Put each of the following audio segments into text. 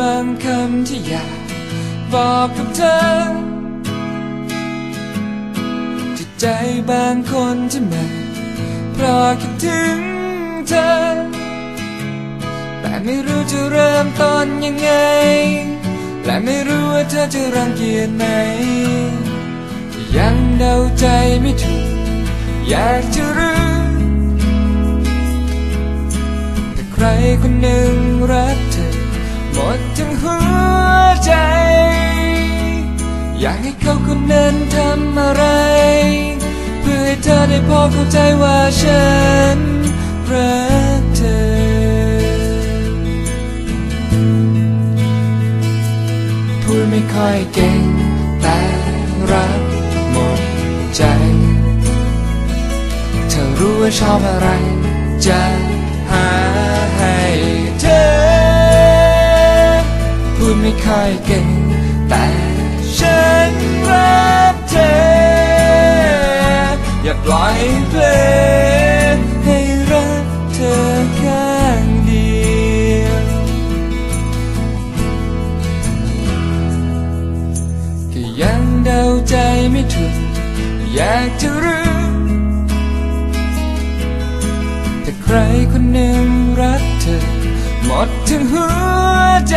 บางคำที่อยากบอกกับเธอจิตใจบางคนที่มันเพราะคิดถึงเธอ แต่ไม่รู้จะเริ่มต้นยังไง และไม่รู้ว่าเธอจะรังเกียจไหมยังเดาใจไม่ถูก อยากจะรู้ แต่ใครคนหนึ่งรักเธอ ดทั้งหัวใจ อยากให้เขาคนนั้นทำอะไร เพื่อให้เธอได้พอเข้าใจว่าฉันรักเธอ พูดไม่ค่อยเก่งแต่รักหมดใจ เธอรู้ว่าชอบอะไรจะ ค่อยเก่ง แต่ฉันรักเธอ อย่าปล่อยเพลงให้รักเธอข้างเดียวก็ยังเดาใจไม่ถูกอยากจะรู้แต่ใครคนหนึ่งรักเธอ หมดทั้งหัวใจ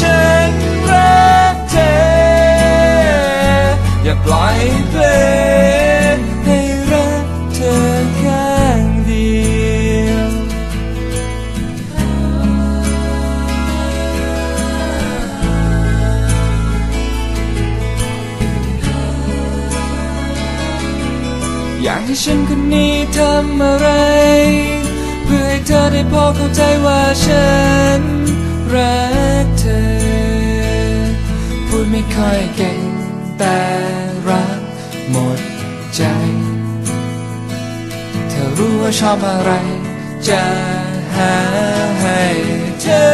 ฉันรักเธอ อย่าปล่อยเพลงให้รักเธอข้างเดียวอยากให้ฉันคนนี้ทำอะไร เพื่อให้เธอได้พอเข้าใจว่าฉันรัก ไม่ค่อยเก่ง แต่รักหมดใจ เธอรู้ว่าชอบอะไร จะหาให้เธอ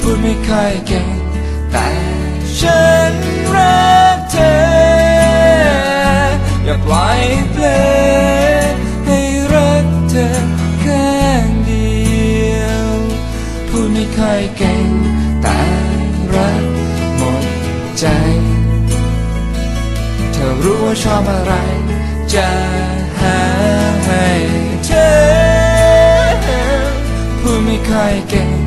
พูดไม่ค่อยเก่ง แต่ฉันรักเธอ อย่าปล่อยเพลให้รักเธอข้างเดียว พูดไม่ค่อยเก่ง ว่าชอบอะไร จะหาให้เธอพูดไม่ค่อยเก่ง